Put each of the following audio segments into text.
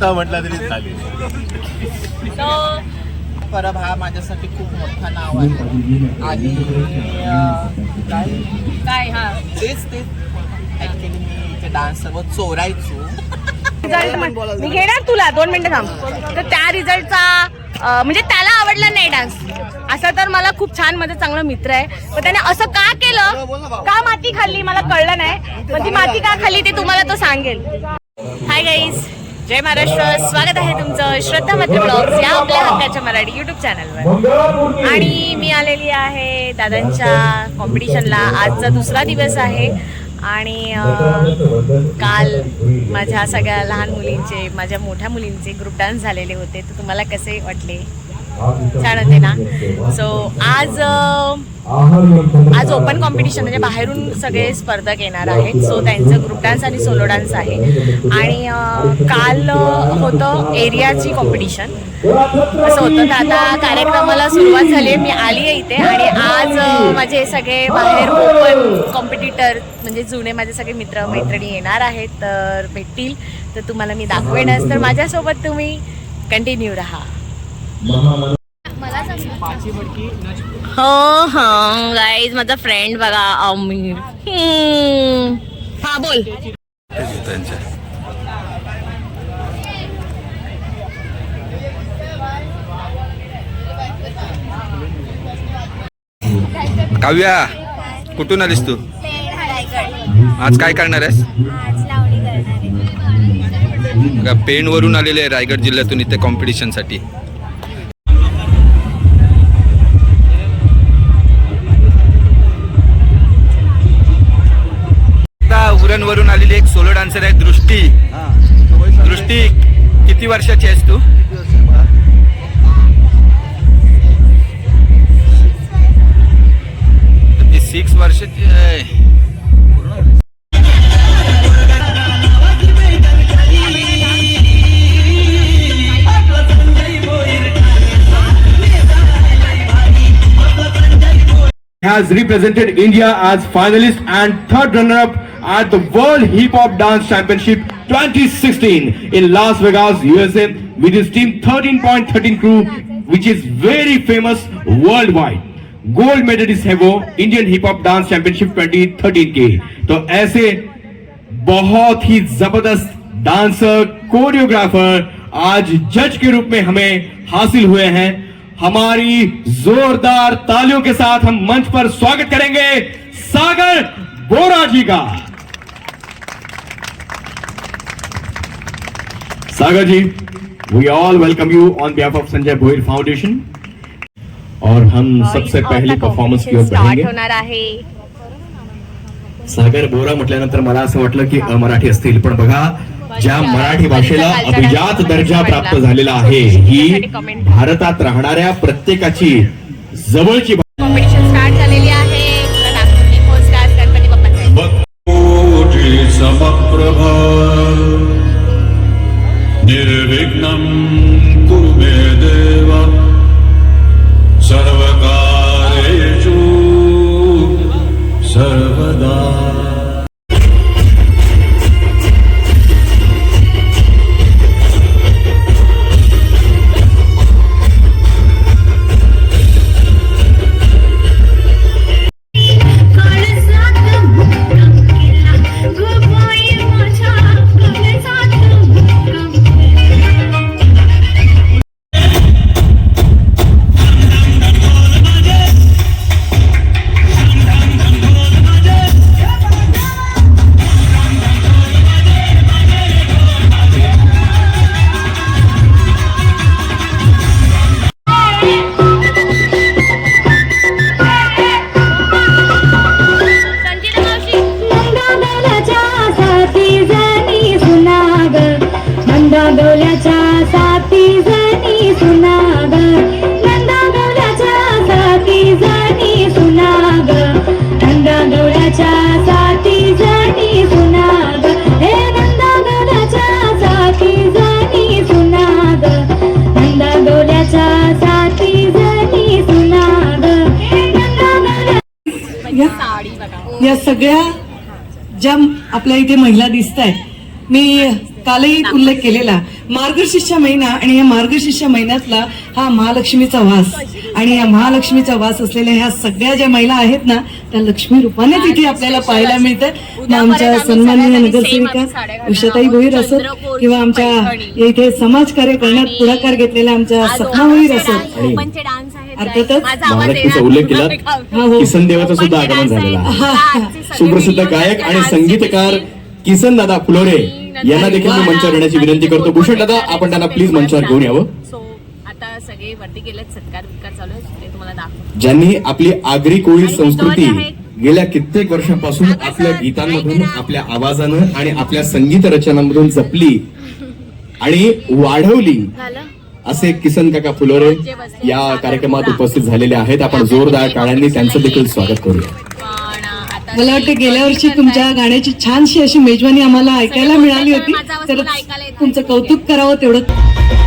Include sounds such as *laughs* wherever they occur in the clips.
पत्ता म्हटला तरी चालेल. परब हा माझ्यासाठी खूप मोठा नाव आहे. आणि काय? काय हा तेच तेच. ऍक्च्युली मी इथे डान्स सर्व चोरायचो. रिझल्ट मी घेणार तुला दोन मिनिटं थांब. तर त्या रिझल्टचा म्हणजे त्याला आवडला नाही डान्स असं तर मला खूप छान माझा चांगला मित्र आहे. पण त्याने असं का केलं? का माती खाल्ली? मला कळलं नाही. पण ती माती का खाल्ली ते तुम्हाला तो सांगेल. हाय गाईज जय महाराष्ट्र. स्वागत आहे तुमचं श्रद्धा मध्य ब्लॉग्स या आपल्या हक्काच्या मराठी युट्यूब चॅनलवर आणि मी आलेली आहे दादांच्या कॉम्पिटिशनला आजचा दुसरा दिवस आहे. आणि काल माझ्या सगळ्या लहान मुलींचे माझ्या मोठ्या मुलींचे ग्रुप डान्स झालेले होते. तर तुम्हाला कसे वाटले? ना. सो आज आज ओपन कॉम्पिटिशन म्हणजे बाहेरून सगळे स्पर्धक येणार आहेत. सो त्यांचं ग्रुप डान्स आणि सोलो डान्स आहे. आणि काल होतं एरियाची कॉम्पिटिशन असं होतं तर आता कार्यक्रमाला सुरुवात झाली आहे. मी आली आहे इथे. आणि आज माझे सगळे बाहेर ओपन कॉम्पिटिटर म्हणजे जुने माझे सगळे मित्र मैत्रिणी येणार आहेत तर भेटतील. तर तुम्हाला मी दाखवेनच. तर माझ्यासोबत तुम्ही कंटिन्यू राहा. हो हा गाईज माझा फ्रेंड बघा अमीर. हा बोल. काव्या कुठून आलीस तू? आज काय करणार आहेस? का पेण वरून आलेले आहे रायगड जिल्ह्यातून इथे कॉम्पिटिशन आलेली एक सोलो डान्सर आहे दृष्टी दृष्टी किती वर्षाची आहेस तू ती सिक्स वर्षाची आहे has represented India as finalist and third runner-up at the World Hip Hop Dance Championship 2016 in Las Vegas, USA with his team 13.13 crew which is very famous worldwide. Gold medallist है वो Indian hip hop dance championship 2013 के तो ऐसे बहुत ही ज़बरदस्त dancer choreographer आज जज के रूप में हमें हासिल हुए हैं। हमारी जोरदार तालियों के साथ हम मंच पर स्वागत करेंगे सागर बोरा जी का। Sagar ji we all welcome you on behalf of Sanjay Bhoir foundation और हम सबसे पहले परफॉर्मन्स की ओर बढ़ेंगे। होणार आहे। सागर बोरा म्हटल्यानंतर मला असं वाटलं की अमराठी असतील. पण बघा ज्या मराठी भाषेला अभिजात दर्जा प्राप्त झालेला आहे ही भारतात राहणाऱ्या प्रत्येकाची जवळची या सगळ्या ज्या आपल्या इथे महिला दिसत आहेत मी कालही उल्लेख केलेला मार्गशीर्ष महिना आणि या मार्गशीर्ष महिन्यातला हा महालक्ष्मीचा वास आणि या महालक्ष्मीचा वास असलेल्या ह्या सगळ्या ज्या महिला आहेत ना त्या लक्ष्मी रूपाने तिथे आपल्याला पाहायला मिळतात. मग आमच्या सन्माननीय नगरसेविका उषाताई भोईर असोत किंवा आमच्या या इथे समाजकार्य करण्यात पुढाकार घेतलेल्या आमच्या सपना भोईर असोत अर्थातच महालक्ष्मीचा उल्लेख केला हो हो. किसन देवाचं सुद्धा आगमन झालेलं आहे. सुप्रसिद्ध गायक आणि संगीतकार किसन दादा फुलोरे यांना देखील मी मंचावर येण्याची विनंती करतो. भूषण दादा आपण त्यांना प्लीज मंचावर घेऊन यावं. सो आता सगळे वरती गेलेत. सत्कार वित्कार चालू आहे ते तुम्हाला दाखव ज्यांनी आपली आगरी कोळी संस्कृती गेल्या कित्येक वर्षांपासून आपल्या गीतांमधून आपल्या आवाजानं आणि आपल्या संगीत रचनांमधून जपली आणि वाढवली. असे किसन काका फुलोरे या कार्यक्रमात उपस्थित झालेले आहेत. आपण जोरदार टाळ्यांनी त्यांचं देखील स्वागत करूया. मला वाटतं गेल्या वर्षी तुमच्या गाण्याची छानशी अशी मेजवानी आम्हाला ऐकायला मिळाली होती. तर तुमचं कौतुक करावं तेवढं.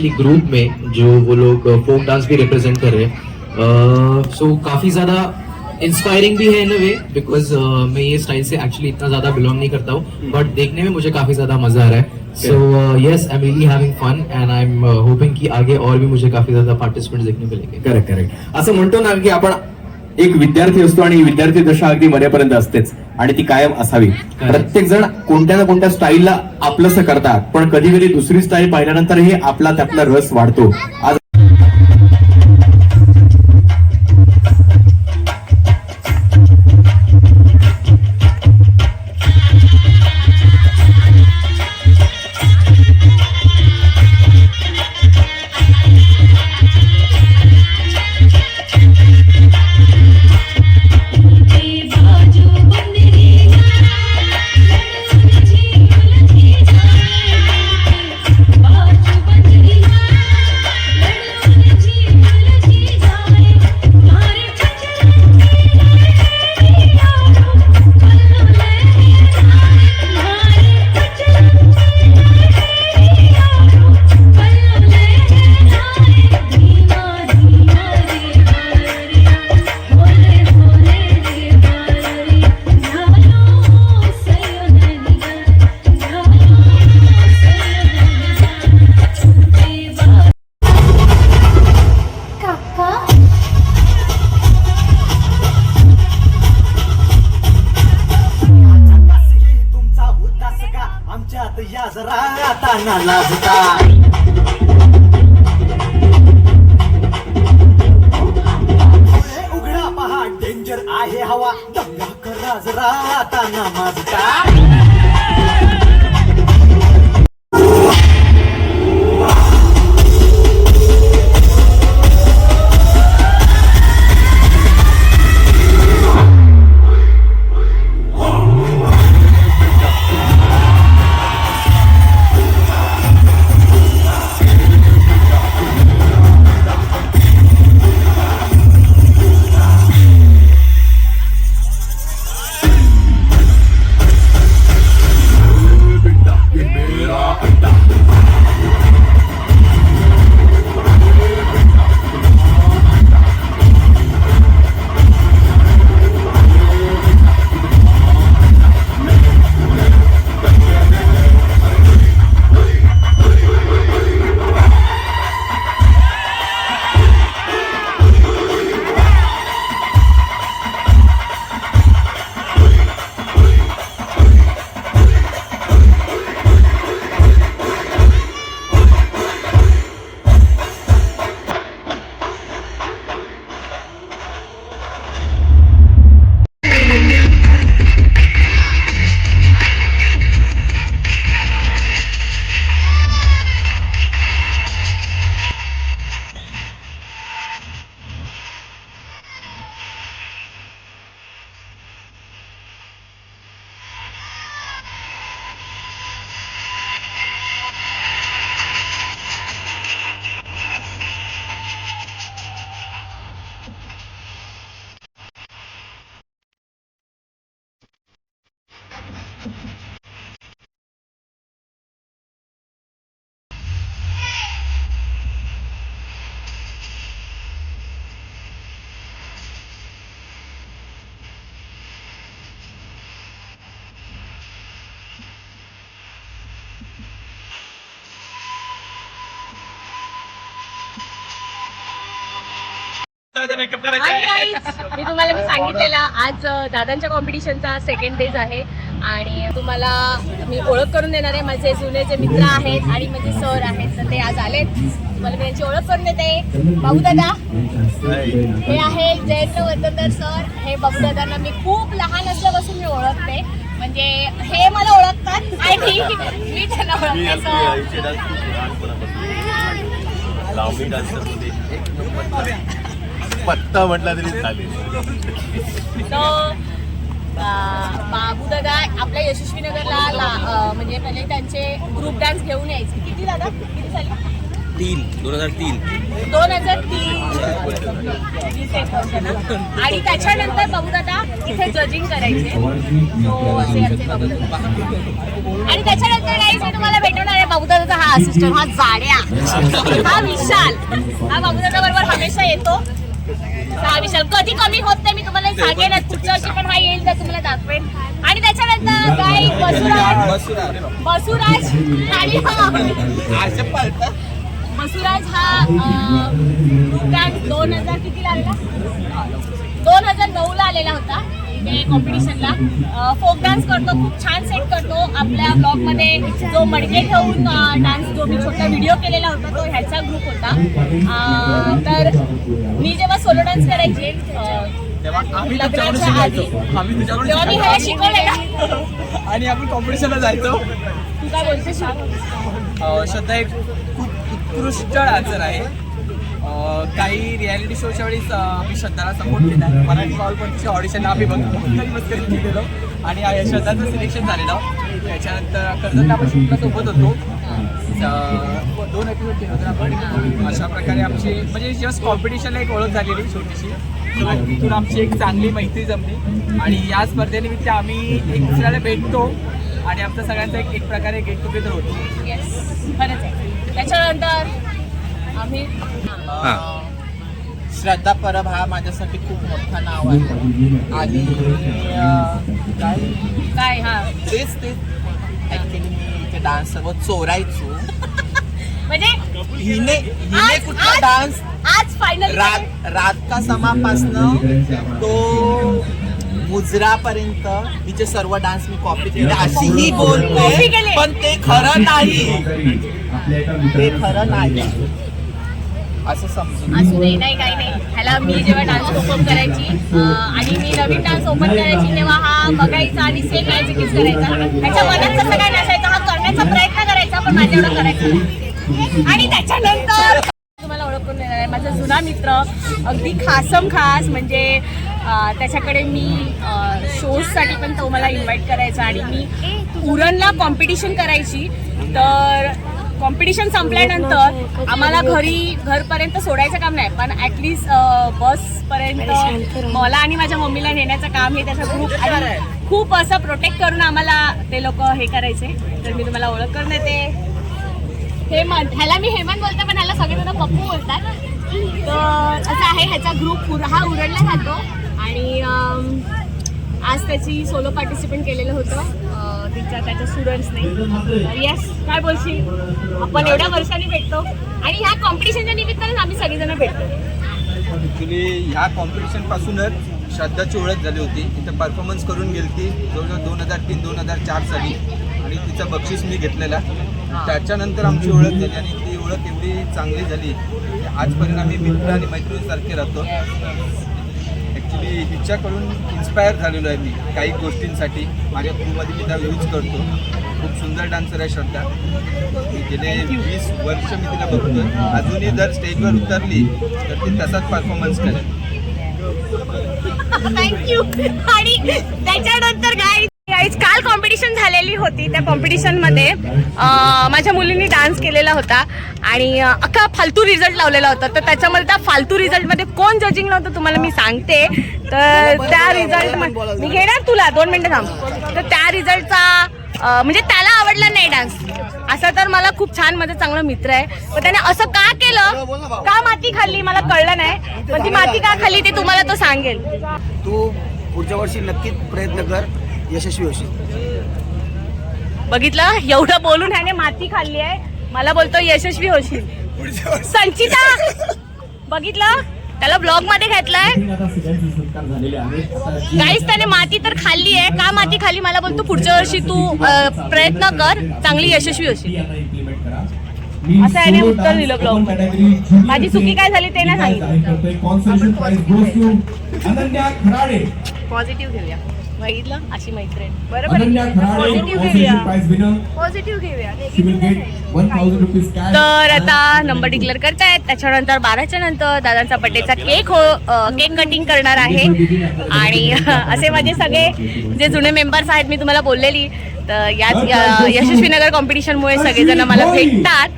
स्पेशली ग्रुप में जो वो लोग फोक डांस भी रिप्रेजेंट कर रहे हैं। सो काफ़ी ज़्यादा इंस्पायरिंग भी है इन अ वे बिकॉज़ मैं ये स्टाइल से एक्चुअली इतना ज़्यादा बिलोंग नहीं करता हूँ बट देखने में मुझे काफ़ी ज़्यादा मज़ा आ रहा है। So yes I really having fun and I am hoping कि आगे और भी मुझे काफ़ी ज़्यादा पार्टिसिपेंट देखने मिलेंगे। करेक्ट करेक्ट असं म्हणतो ना की आपण एक विद्यार्थी असतो आणि विद्यार्थी दशा अगदी मरेपर्यंत असतेच. आणि ती कायम असावी. प्रत्येक जण कोणत्या ना कोणत्या स्टाईलला आपलंसं करतात. पण कधी कधी दुसरी स्टाईल पाहिल्यानंतर हे आपला त्यातला रस वाढतो. आज आता ना मी तुम्हाला मी सांगितलेलं आज दादांच्या कॉम्पिटिशनचा सेकंड डेज आहे. आणि तुम्हाला मी ओळख करून देणार आहे माझे जुने जे मित्र आहेत आणि माझे सर आहेत. तर ते आज आलेत. तुम्हाला मी त्यांची ओळख करून देते. भाऊ दादा हे आहे जयंत वतनदार सर हे बाबू दादांना मी खूप लहान असल्यापासून मी ओळखते. म्हणजे हे मला ओळखतात आणि मी त्यांना मी ओळखते *laughs* सर पत्ता म्हटला तरी चालेल. तो बाबू दादा आपल्या यशस्वी नगरला म्हणजे पहिले त्यांचे ग्रुप डान्स घेऊन यायचे. किती दादा? किती झाले? तीन दोन हजार तीन. दोन हजार तीन. आणि त्याच्यानंतर बाबू दादा इथे जजिंग करायचे. आणि त्याच्यानंतर काही मी तुम्हाला भेटवणार आहे. बाबू दादाचा हा असिस्टंट हा जाड्या. हा विशाल. हा बाबू दादा बरोबर हमेशा येतो. विशाल. कधी कमी होत नाही मी तुम्हाला सांगेन. पुढच्या वर्षी पण हा येईल तर तुम्हाला दाखवेन. आणि त्याच्यानंतर काही बसुराज. बसुराज. आणि हा. बसुराज हा दोन हजार कितीला आलेला? दोन हजार नऊला आलेला होता. इथे कॉम्पिटिशनला फोक डान्स करतो खूप छान सेट करतो. आपल्या ब्लॉगमध्ये जो मडके ठेवून डान्स जो मी छोटा व्हिडिओ केलेला होता तो ह्याचा ग्रुप होता. तर मी जेव्हा सोलो डान्स करायचे तेव्हा ह्याला शिकवलेला. आणि आपण कॉम्पिटिशनला जायचो. तू काय बोलते शिकव अ, श्रद्धा एक खूप उत्कृष्ट डान्सर आहे. काही रियालिटी शोच्या वेळेस आम्ही श्रद्धाला सपोर्ट केला मराठी कॉल पण ऑडिशनला आम्ही बघतो केलेलो. आणि श्रद्धाचं सिलेक्शन झालेलं. त्याच्यानंतर कर्जतला आपण शूटला सोबत होतो. दोन एपिसोड केले होते आपण. अशा प्रकारे आमची म्हणजे जस्ट कॉम्पिटिशनला एक ओळख झालेली छोटीशी. तिथून आमची एक चांगली मैत्री जमली. आणि या स्पर्धेनिमित्त आम्ही एक दुसऱ्याला भेटतो. आणि आमचा सगळ्यांचा एक एक प्रकारे गेट टुगेदर होतो. त्याच्यानंतर आम्ही श्रद्धा परब हा माझ्यासाठी खूप मोठा नाव आहे. आणि अं, काय? काय हा? तेच तेच. ऍक्च्युली मी इथे डान्स सर्व चोरायचो. म्हणजे हिने हिने आज- कुठला आज- डान्स आज फायनल रात रात का समापासनं तो मुजरापर्यंत हिचे सर्व डान्स मी कॉपी केले. अशीही Copy बोलते केले. पण ते खरं नाही. ते खरं नाही. असं समजून असू दे नाही काही नाही. ह्याला मी जेव्हा डान्स परफॉर्म करायची आणि मी नवीन डान्स ओपन करायची तेव्हा हा बघायचा आणि सेम ॲज इट करायचा. त्याच्या मनात कसं काय नसायचं हा करण्याचा प्रयत्न करायचा पण माझ्या एवढं करायचं नाही. आणि त्याच्यानंतर तुम्हाला ओळखून देणार आहे माझा जुना मित्र अगदी खासम खास म्हणजे त्याच्याकडे मी शोजसाठी पण तो मला इन्व्हाइट करायचा आणि मी उरणला कॉम्पिटिशन करायची. तर कॉम्पिटिशन संपल्यानंतर आम्हाला घरी घरपर्यंत सोडायचं काम नाही पण ॲटलिस्ट बसपर्यंत मला आणि माझ्या मम्मीला नेण्याचं काम हे त्याचा ग्रुप खूप असं प्रोटेक्ट करून आम्हाला ते लोक हे करायचे. तर मी तुम्हाला ओळख करून देते. हेमंत ह्याला मी हेमंत बोलते पण ह्याला सगळेजण पप्पू बोलतात. तर असं आहे ह्याचा ग्रुप हा उरणला जातो. आणि आज त्याची सोलो पार्टिसिपेट केलेलं होतं. तिच्या त्याच्या स्टुडंट्सने येस काय बोलशील? आपण एवढ्या वर्षांनी भेटतो आणि ह्या कॉम्पिटिशनच्या निमित्तानेच आम्ही सगळेजण भेटतो. ॲक्च्युली ह्या कॉम्पिटिशन पासूनच श्रद्धाची ओळख झाली होती. तिथं परफॉर्मन्स करून गेली ती जवळजवळ दोन हजार तीन दोन हजार चार साली. आणि तिचं बक्षीस मी घेतलेला. त्याच्यानंतर आमची ओळख झाली आणि ती ओळख एवढी चांगली झाली की आजपर्यंत आम्ही मित्र आणि मैत्रिणीसारखे राहतो. ॲक्च्युली हिच्याकडून इन्स्पायर झालेलो आहे मी काही गोष्टींसाठी. माझ्या ग्रुपमध्ये मी त्या यूज करतो. खूप सुंदर डान्सर आहे श्रद्धा. मी गेले वीस वर्ष मी तिला बघतोय. अजूनही जर स्टेजवर उतरली तर ती तसाच परफॉर्मन्स करेल. थँक्यू आणि त्याच्यानंतर काय काल कॉम्पिटिशन झालेली होती. त्या कॉम्पिटिशनमध्ये अं, माझ्या मुलींनी डान्स केलेला होता आणि अख्खा फालतू रिझल्ट लावलेला होता. तर त्याच्यामध्ये त्या फालतू रिझल्टमध्ये कोण जजिंगला होतं तुम्हाला मी सांगते. तर त्या रिझल्ट मी घेणार तुला दोन मिनिटं थांब. तर त्या रिझल्टचा म्हणजे त्याला आवडला नाही डान्स असं तर मला खूप छान माझा चांगला मित्र आहे. पण त्याने असं का केलं? का माती खाल्ली? मला कळलं नाही. पण ती माती का खाल्ली ते तुम्हाला तो सांगेल. तू पुढच्या वर्षी नक्कीच प्रयत्न कर. यशस्वी होशील. बघितलं? एवढं बोलून ह्याने माती खाल्ली आहे. मला बोलतो यशस्वी होशील. संचिता! बघितलं? त्याला ब्लॉगमध्ये घेतलाय. काहीच त्याने माती तर खाल्ली आहे. का माती खाली मला बोलतो पुढच्या वर्षी तू प्रयत्न कर. चांगली यशस्वी होशील. असं याने उत्तर दिलं ब्लॉगमध्ये. माझी चुकी काय झाली ते नाही सांगितलं. पॉझिटिव्ह घेऊया. अशी मैत्रीण. बरोबर. अनन्या खराडे पॉझिटिव्ह consolation घेऊया prize winner. पॉझिटिव्ह घेऊया. She will get 1000 rupees cash. तर आता नंबर डिक्लेअर करतायत. त्याच्यानंतर बाराच्या नंतर दादांचा बर्थडेचा केक हो केक कटिंग करणार आहे. आणि *laughs* असे माझे सगळे जे जुने मेंबर्स आहेत मी तुम्हाला बोललेली. तर याच या- यशस्वी नगर कॉम्पिटिशनमुळे सगळेजण मला भेटतात.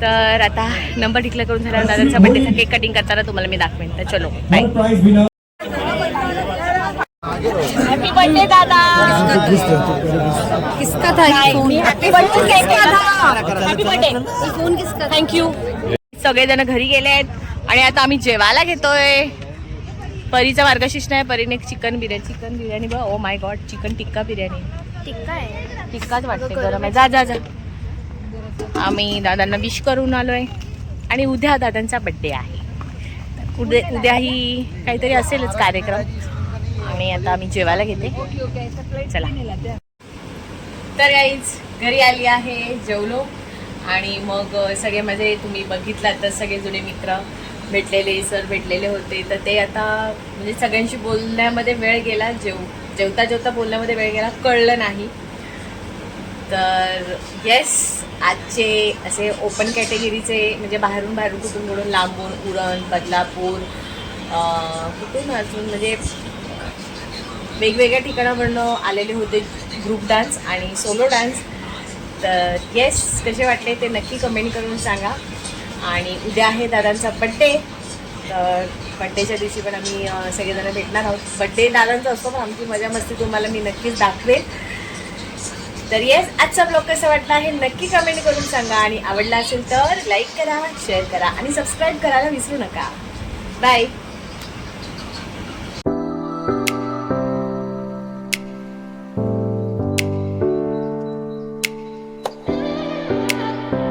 तर आता नंबर डिक्लेअर करून झाल्यावर दादांचा बर्थडेचा केक कटिंग करताना तुम्हाला मी दाखवेन. तर चलो bye Third prize winner. Happy birthday दादा. किसका था हॅपी बर्थडे फोन किसका थँक्यू सगळेजण घरी गेले आहेत आणि आता आम्ही जेवायला घेतोय. परीचा मार्गशीर्ष नाही परीने चिकन बिर्याणी चिकन बिर्याणी बघ. ओ my god chicken tikka biryani. Tikka आहे. टिक्काच वाटते गरम आहे. जा जा जा. आम्ही दादांना विश करून आलोय. आणि उद्या दादांचा बड्डे आहे. उद्या उद्याही काहीतरी असेलच कार्यक्रम. आणि आता आम्ही जेवायला घेते. चला. तर काहीच घरी आली आहे जेवलो. आणि मग सगळे माझे तुम्ही बघितलात तर सगळे जुने मित्र भेटलेले सर भेटलेले होते. तर ते आता म्हणजे सगळ्यांशी बोलण्यामध्ये वेळ गेला. जेव जेवता जेवता बोलण्यामध्ये वेळ गेला. कळलं नाही. तर येस आजचे असे ओपन कॅटेगरीचे म्हणजे बाहेरून बाहेरून कुठून कुठून लांबून उरण बदलापूर कुठून अजून म्हणजे वेगवेगळ्या ठिकाणावरनं आलेले होते ग्रुप डान्स आणि सोलो डान्स तर येस कसे वाटले ते नक्की कमेंट करून सांगा. आणि उद्या आहे दादांचा बड्डे तर बड्डेच्या दिवशी पण आम्ही सगळेजण भेटणार आहोत. बड्डे दादांचा असतो पण आमची मजा मस्ती तुम्हाला मी नक्कीच दाखवेन तर येस आजचा ब्लॉग कसा वाटला हे नक्की कमेंट करून सांगा. आणि आवडला असेल तर लाईक करा शेअर करा आणि सबस्क्राईब करायला विसरू नका. बाय